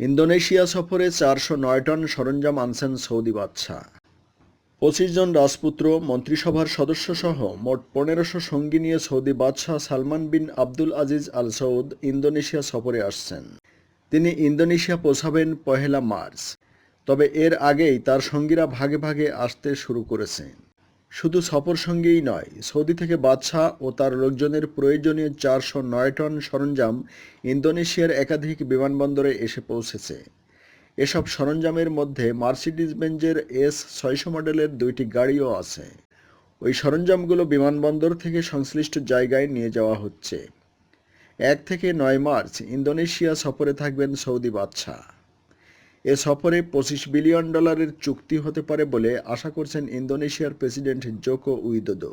Indonesia সফরে চারশো নয় টন সরঞ্জাম আনছেন সৌদি বাদশাহ। পঁচিশ জন রাজপুত্র, মন্ত্রিসভার সদস্যসহ মোট পনেরোশো সঙ্গী নিয়ে সৌদি বাদশাহ Salman bin Abdul Aziz Al Saud Indonesia সফরে আসছেন। তিনি ইন্দোনেশিয়া পৌঁছাবেন পহেলা মার্চ, তবে এর আগেই তার সঙ্গীরা ভাগে ভাগে আসতে শুরু করেছে শুধু সফর সঙ্গেই নয়, সৌদি থেকে বাদশাহ ও তার লোকজনের প্রয়োজনীয় চারশো নয় টন সরঞ্জাম ইন্দোনেশিয়ার একাধিক বিমানবন্দরে এসে পৌঁছেছে। এসব সরঞ্জামের মধ্যে মার্সিডিজ বেঞ্জের এস ছয়শো মডেলের দুইটি গাড়িও আছে। ওই সরঞ্জামগুলো বিমানবন্দর থেকে সংশ্লিষ্ট জায়গায় নিয়ে যাওয়া হচ্ছে। এক থেকে নয় মার্চ ইন্দোনেশিয়া সফরে থাকবেন সৌদি বাদশাহ। এ সফরে পঁচিশ বিলিয়ন ডলারের চুক্তি হতে পারে বলে আশা করছেন ইন্দোনেশিয়ার প্রেসিডেন্ট জোকো উইদোদো।